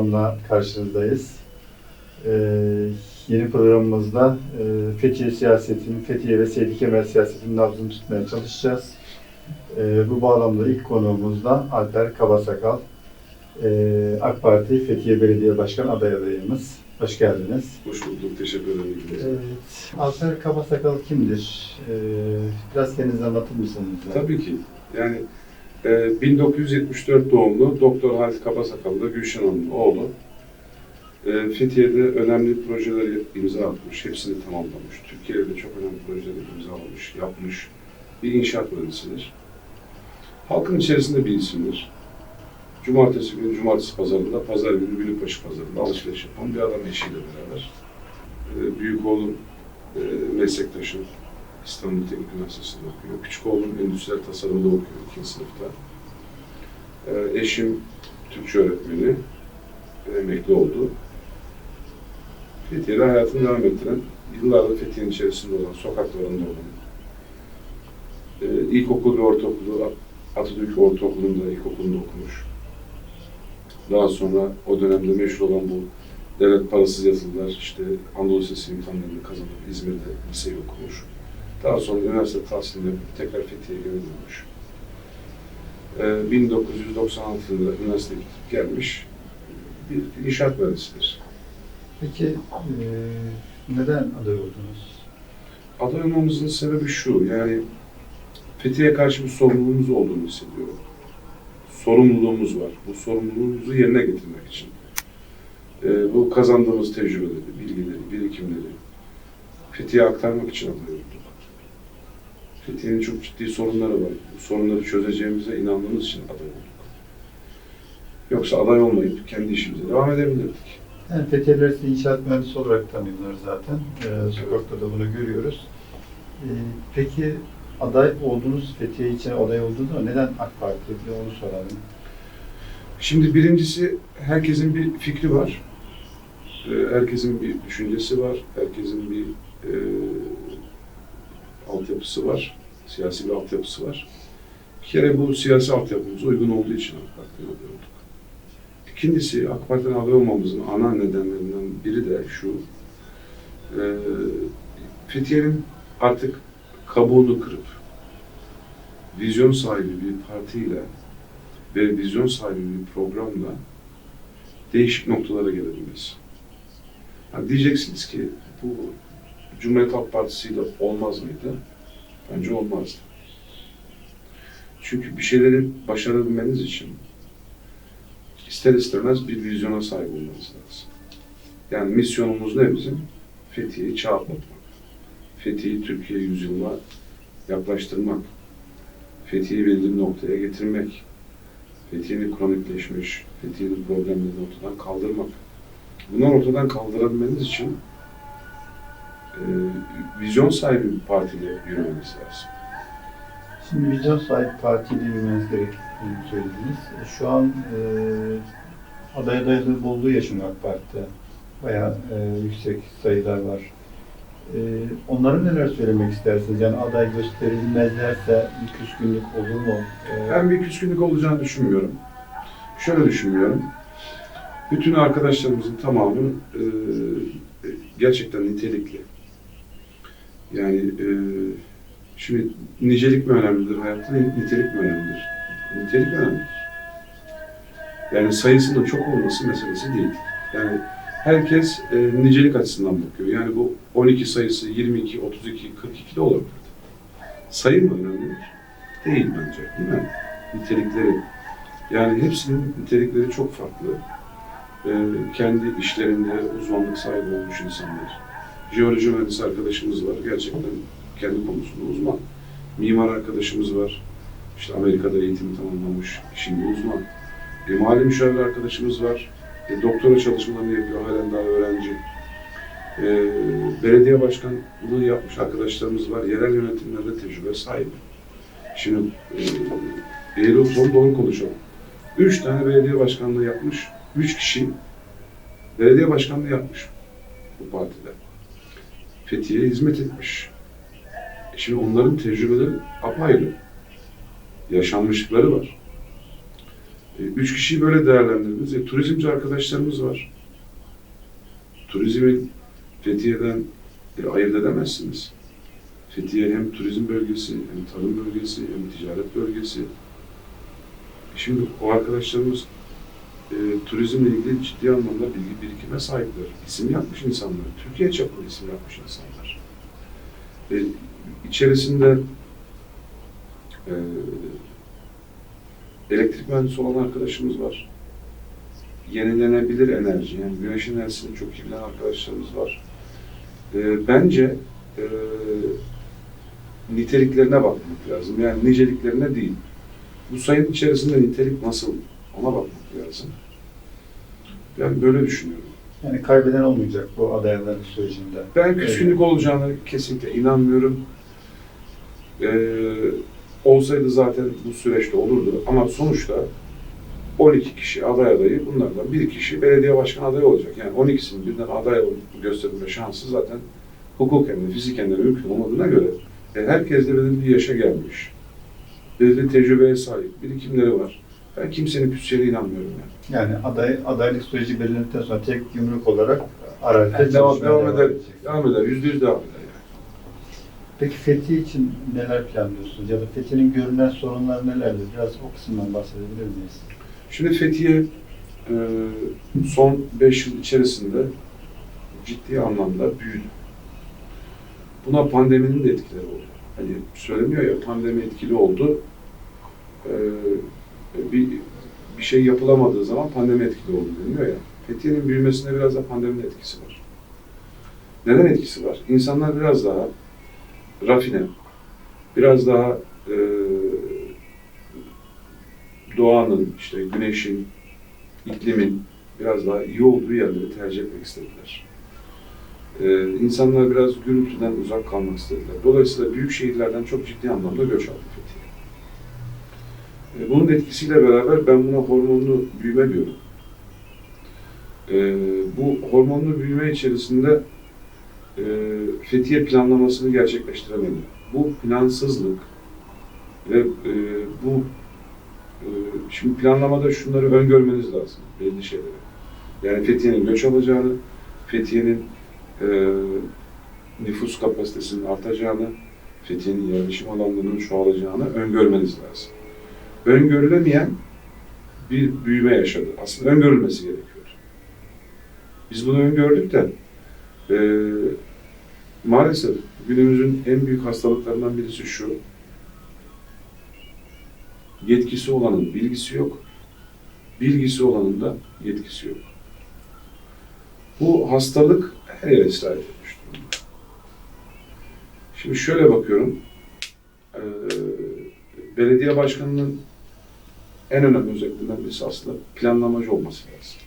programla karşınızdayız. Ee, yeni programımızda e, Fethiye siyasetinin, Fethiye ve Seydi Kemer siyasetinin nabzını tutmaya çalışacağız. Ee, bu bağlamda ilk konuğumuz da Alper Kabasakal. Ee, AK Parti Fethiye Belediye Başkan aday adayımız. Hoş geldiniz. Hoş bulduk. Teşekkür ederim. Evet, Alper Kabasakal kimdir? Ee, biraz kendinizi anlatır mısınız? Tabii ki. Yani e, 1974 doğumlu Doktor Halit Kapasakallı Gülşen Hanım'ın oğlu. E, Fethiye'de önemli projeleri imza atmış. Hepsini tamamlamış. Türkiye'de çok önemli projeleri imzalamış, yapmış. Bir inşaat mühendisidir. Halkın içerisinde bir isimdir. Cumartesi günü, cumartesi pazarında, pazar günü Gülübaşı pazarında alışveriş yapan bir adam eşiyle beraber. E, büyük oğlum e, meslektaşım, İstanbul Teknik Üniversitesi'nde okuyor. Küçük oğlum endüstriyel tasarımda okuyor ikinci sınıfta. Ee, eşim Türkçe öğretmeni, emekli oldu. Fethiye'de hayatını devam ettiren, yıllardır Fethiye'nin içerisinde olan, sokaklarında olan, e, ilkokul ve ortaokulu, Atatürk Ortaokulu'nda, ilkokulunda okumuş. Daha sonra o dönemde meşhur olan bu devlet parasız yazılılar, işte Anadolu Lisesi imtihanlarını kazanıp İzmir'de liseyi okumuş. Daha sonra üniversite tahsilini yapıp tekrar Fethiye'ye geri dönmüş. Ee, 1996 yılında üniversiteye gidip gelmiş bir inşaat mühendisidir. Peki e, neden aday oldunuz? Aday olmamızın sebebi şu, yani Fethiye'ye karşı bir sorumluluğumuz olduğunu hissediyorum. Sorumluluğumuz var. Bu sorumluluğumuzu yerine getirmek için. Ee, bu kazandığımız tecrübeleri, bilgileri, birikimleri Fethiye'ye aktarmak için aday. Fethiye'nin çok ciddi sorunları var. Bu sorunları çözeceğimize inandığımız için aday olduk. Yoksa aday olmayıp kendi işimize devam edebilirdik. Yani Fethiye'liler sizi inşaat mühendisi olarak tanıyorlar zaten. Ee, sokakta da bunu görüyoruz. Ee, peki aday oldunuz, Fethiye için aday oldunuz ama neden AK Parti? Bir onu soralım. Şimdi birincisi herkesin bir fikri var. Ee, Herkesin bir düşüncesi var. Herkesin bir e, altyapısı var. Siyasi bir altyapısı var. Bir kere bu siyasi altyapımız uygun olduğu için AK Parti'den aday olduk. İkincisi AK Parti'den aday olmamızın ana nedenlerinden biri de şu. E, Fethiye'nin artık kabuğunu kırıp vizyon sahibi bir partiyle ve vizyon sahibi bir programla değişik noktalara gelebilmesi. Yani diyeceksiniz ki bu Cumhuriyet Halk Partisi ile olmaz mıydı? Bence olmazdı. Çünkü bir şeyleri başarabilmeniz için ister istemez bir vizyona sahip olmanız lazım. Yani misyonumuz ne bizim? Fethiye'yi çağ atlatmak. Türkiye yüzyılına yaklaştırmak. Fethiye'yi belirli bir noktaya getirmek. Fethiye'nin kronikleşmiş, Fethiye'nin problemlerini ortadan kaldırmak. Bunları ortadan kaldırabilmeniz için vizyon sahibi bir partiyle yürümeniz lazım. Şimdi vizyon sahibi partiyle yürümeniz gerektiğini söylediniz. E, Şu an e, aday adaylığı bolluğu yaşanıyor AK Parti'de. Bayağı e, yüksek sayılar var. E, onlara neler söylemek istersiniz? Yani aday gösterilmezlerse bir küskünlük olur mu? E, Ben bir küskünlük olacağını düşünmüyorum. Şöyle düşünmüyorum. Bütün arkadaşlarımızın tamamı e, gerçekten nitelikli. Yani e, şimdi nicelik mi önemlidir hayatta, nitelik mi önemlidir? Nitelik önemlidir. Yani sayısının çok olması meselesi değil. Yani herkes e, nicelik açısından bakıyor. Yani bu 12 sayısı 22, 32, 42 de olabilir. Sayı mı önemlidir? Değil bence. Değil mi? Nitelikleri. Yani hepsinin nitelikleri çok farklı. Ee, kendi işlerinde uzmanlık sahibi olmuş insanlar. Jeoloji mühendisi arkadaşımız var. Gerçekten kendi konusunda uzman. Mimar arkadaşımız var. İşte Amerika'da eğitimi tamamlamış. Şimdi uzman. E, mali müşavir arkadaşımız var. E, doktora çalışmalarını yapıyor. Halen daha öğrenci. E, belediye başkanlığı yapmış arkadaşlarımız var. Yerel yönetimlerde tecrübe sahibi. Şimdi e, eğri oturalım doğru konuşalım. Üç tane belediye başkanlığı yapmış. Üç kişi belediye başkanlığı yapmış bu partide. Fethiye'ye hizmet etmiş. E Şimdi onların tecrübeleri apayrı. Yaşanmışlıkları var. E, üç kişiyi böyle değerlendirdiniz. E, turizmci arkadaşlarımız var. Turizmin Fethiye'den e, ayırt edemezsiniz. Fethiye hem turizm bölgesi, hem tarım bölgesi, hem ticaret bölgesi. Şimdi o arkadaşlarımız e, turizmle ilgili ciddi anlamda bilgi birikime sahipler. İsim yapmış insanlar. Türkiye çapında isim yapmış insanlar. E, içerisinde e, elektrik mühendisi olan arkadaşımız var. Yenilenebilir enerji, yani güneş enerjisini çok iyi bilen arkadaşlarımız var. E, bence e, niteliklerine bakmak lazım. Yani niceliklerine değil. Bu sayının içerisinde nitelik nasıl? Ona bakmak lazım. Ben böyle düşünüyorum. Yani kaybeden olmayacak bu adayların sürecinde. Ben küskünlük olacağını kesinlikle inanmıyorum. Ee, olsaydı zaten bu süreçte olurdu. Ama sonuçta 12 kişi aday adayı, bunlardan bir kişi belediye başkan adayı olacak. Yani 12'sinin birden aday gösterilme şansı zaten hukuken de fiziken de mümkün olmadığına göre e, herkes de belirli bir yaşa gelmiş. Belirli tecrübeye sahip, birikimleri var. Ben kimsenin küseceğine inanmıyorum yani. Yani aday, adaylık süreci belirlendikten sonra tek yumruk olarak arazide Yani devam, devam eder, edecek. devam eder, yüzde yüz devam eder yani. Peki Fethiye için neler planlıyorsunuz? Ya da Fethiye'nin görünen sorunları nelerdir? Biraz o kısımdan bahsedebilir miyiz? Şimdi Fethiye e, son 5 yıl içerisinde ciddi anlamda büyüdü. Buna pandeminin de etkileri oldu. Hani söyleniyor ya pandemi etkili oldu. E, bir bir şey yapılamadığı zaman pandemi etkili oldu deniliyor ya. Fethiye'nin büyümesinde biraz da pandeminin etkisi var. Neden etkisi var? İnsanlar biraz daha rafine, biraz daha e, doğanın, işte güneşin, iklimin biraz daha iyi olduğu yerleri tercih etmek istediler. Ee, insanlar biraz gürültüden uzak kalmak istediler. Dolayısıyla büyük şehirlerden çok ciddi anlamda göç aldı Fethiye. Ee, bunun etkisiyle beraber ben buna hormonlu büyüme diyorum. Ee, bu hormonlu büyüme içerisinde e, Fethiye planlamasını gerçekleştiremedi. Bu plansızlık ve e, bu ee, Şimdi planlamada şunları öngörmeniz lazım, belli şeyleri. Yani Fethiye'nin göç alacağını, Fethiye'nin e, nüfus kapasitesinin artacağını, Fethiye'nin yerleşim alanlarının çoğalacağını öngörmeniz lazım. Öngörülemeyen bir büyüme yaşadı. Aslında öngörülmesi gerekiyor. Biz bunu öngördük de e, maalesef günümüzün en büyük hastalıklarından birisi şu, yetkisi olanın bilgisi yok, bilgisi olanın da yetkisi yok. Bu hastalık her yere sirayet etmiş durumda. Şimdi şöyle bakıyorum, eee, belediye başkanının en önemli özelliklerinden birisi aslında planlamacı olması lazım.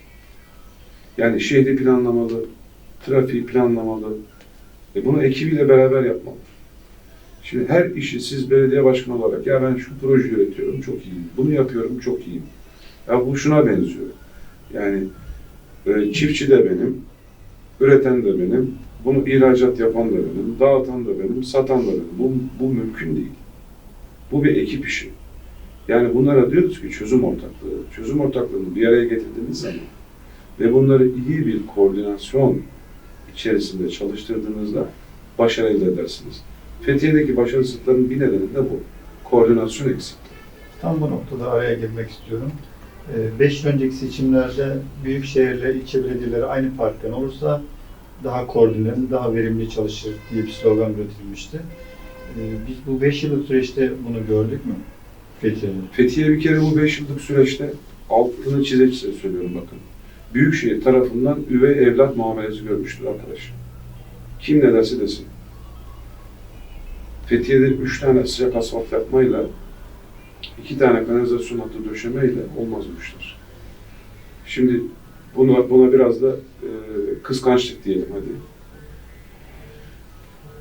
Yani şehri planlamalı, trafiği planlamalı, e bunu ekibiyle beraber yapmalı. Şimdi her işi siz belediye başkanı olarak ya ben şu proje üretiyorum çok iyiyim, bunu yapıyorum çok iyiyim. Ya bu şuna benziyor. Yani e, çiftçi de benim, üreten de benim, bunu ihracat yapan da benim, dağıtan da benim, satan da benim. Bu, bu mümkün değil. Bu bir ekip işi. Yani bunlara diyoruz ki çözüm ortaklığı. Çözüm ortaklığını bir araya getirdiğiniz zaman ve bunları iyi bir koordinasyon içerisinde çalıştırdığınızda başarı elde edersiniz. Fethiye'deki başarısızlıkların bir nedeni de bu. Koordinasyon eksikliği. Tam bu noktada araya girmek istiyorum. 5 yıl önceki seçimlerde büyük şehirle ilçe belediyeleri aynı partiden olursa daha koordineli, daha verimli çalışır diye bir slogan üretilmişti. Ee, Biz bu 5 yıllık süreçte bunu gördük mü? Fethiye'de. Fethiye bir kere bu 5 yıllık süreçte altını çize çize söylüyorum bakın. Büyükşehir tarafından üvey evlat muamelesi görmüştür arkadaş. Kim ne derse desin. Fethiye'de 3 tane sıcak asfalt yapmayla iki tane kanalizasyon hattı döşemeyle olmaz bu işler. Şimdi buna, buna biraz da e, kıskançlık diyelim hadi.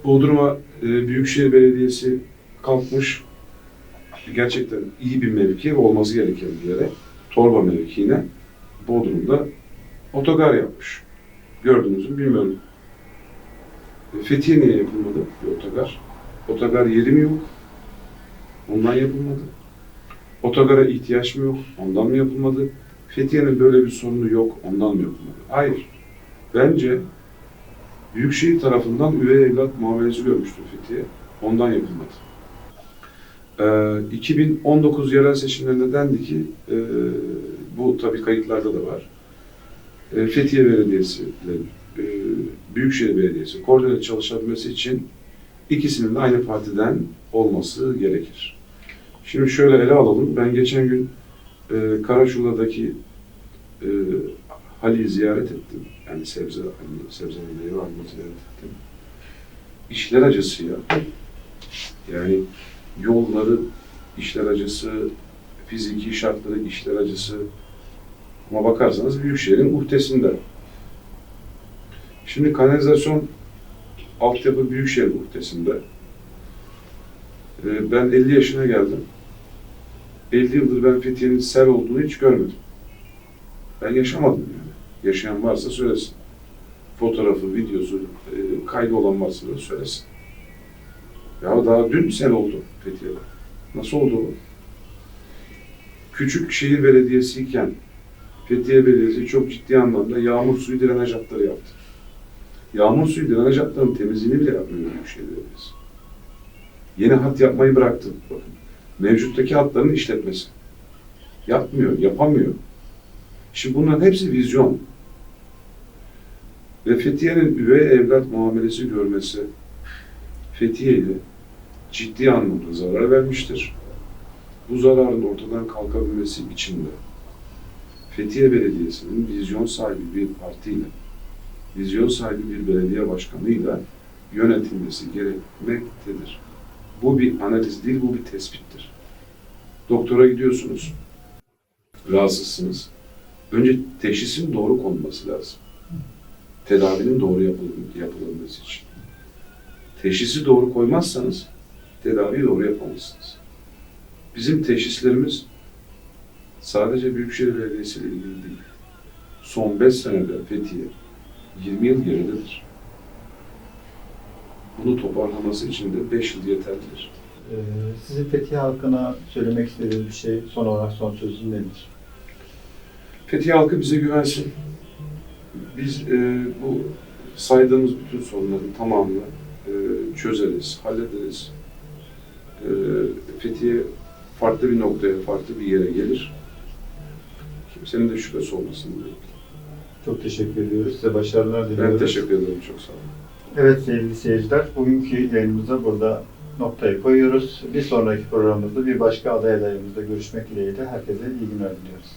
Bodrum'a e, Büyükşehir Belediyesi kalkmış, gerçekten iyi bir mevki ve olması gereken bir yere, torba mevkiine Bodrum'da otogar yapmış. Gördünüz mü bilmiyorum. E, Fethiye niye yapılmadı bir otogar? Otogar yeri mi yok? Ondan yapılmadı. Otogara ihtiyaç mı yok? Ondan mı yapılmadı? Fethiye'nin böyle bir sorunu yok. Ondan mı yapılmadı? Hayır. Bence Büyükşehir tarafından üvey evlat muamelesi görmüştür Fethiye. Ondan yapılmadı. Ee, 2019 yerel seçimlerinde dendi ki, e, bu tabii kayıtlarda da var. E, Fethiye Belediyesi ile Büyükşehir Belediyesi koordine çalışabilmesi için ikisinin de aynı partiden olması gerekir. Şimdi şöyle ele alalım. Ben geçen gün e, Karaşula'daki e, Hali'yi ziyaret ettim. Yani sebze, hani sebze ve meyve ziyaret ettim. İşler acısı ya. Yani yolları işler acısı, fiziki şartları işler acısı. Ama bakarsanız Büyükşehir'in muhtesinde. Şimdi kanalizasyon altyapı Büyükşehir muhtesinde. Ee, Ben 50 yaşına geldim. 50 yıldır ben Fethiye'nin sel olduğunu hiç görmedim. Ben yaşamadım yani. Yaşayan varsa söylesin. Fotoğrafı, videosu, e, kaydı olan varsa söylesin. Ya daha dün sel oldu Fethiye'de. Nasıl oldu bu? Küçük şehir belediyesiyken Fethiye Belediyesi çok ciddi anlamda yağmur suyu drenaj hatları yaptı. Yağmur suyu drenaj hatlarının temizliğini bile yapmıyor Büyükşehir Belediyesi. Yeni hat yapmayı bıraktı. Bakın. Mevcuttaki hatların işletmesi. Yapmıyor, yapamıyor. Şimdi bunların hepsi vizyon. Ve Fethiye'nin üvey evlat muamelesi görmesi Fethiye'ye ciddi anlamda zarar vermiştir. Bu zararın ortadan kalkabilmesi için de Fethiye Belediyesi'nin vizyon sahibi bir partiyle, vizyon sahibi bir belediye başkanıyla yönetilmesi gerekmektedir. Bu bir analiz değil, bu bir tespittir. Doktora gidiyorsunuz, rahatsızsınız. Önce teşhisin doğru konulması lazım. Tedavinin doğru yapıl- yapılması için. Teşhisi doğru koymazsanız tedaviyi doğru yapamazsınız. Bizim teşhislerimiz sadece Büyükşehir Belediyesi ile ilgili değil. Son 5 senede Fethiye 20 yıl geridedir. Bunu toparlaması için de 5 yıl yeterlidir. Ee, Sizin Fethiye halkına söylemek istediğiniz bir şey, son olarak son sözün nedir? Fethiye halkı bize güvensin. Biz e, bu saydığımız bütün sorunların tamamını e, çözeriz, hallederiz. E, Fethiye farklı bir noktaya, farklı bir yere gelir. Kimsenin de şüphesi olmasın. diyorum. Çok teşekkür ediyoruz. Size başarılar diliyoruz. Ben teşekkür ederim. Çok sağ olun. Evet sevgili seyirciler, bugünkü yayınımıza burada noktayı koyuyoruz. Bir sonraki programımızda bir başka aday adayımızla görüşmek dileğiyle herkese iyi günler diliyoruz.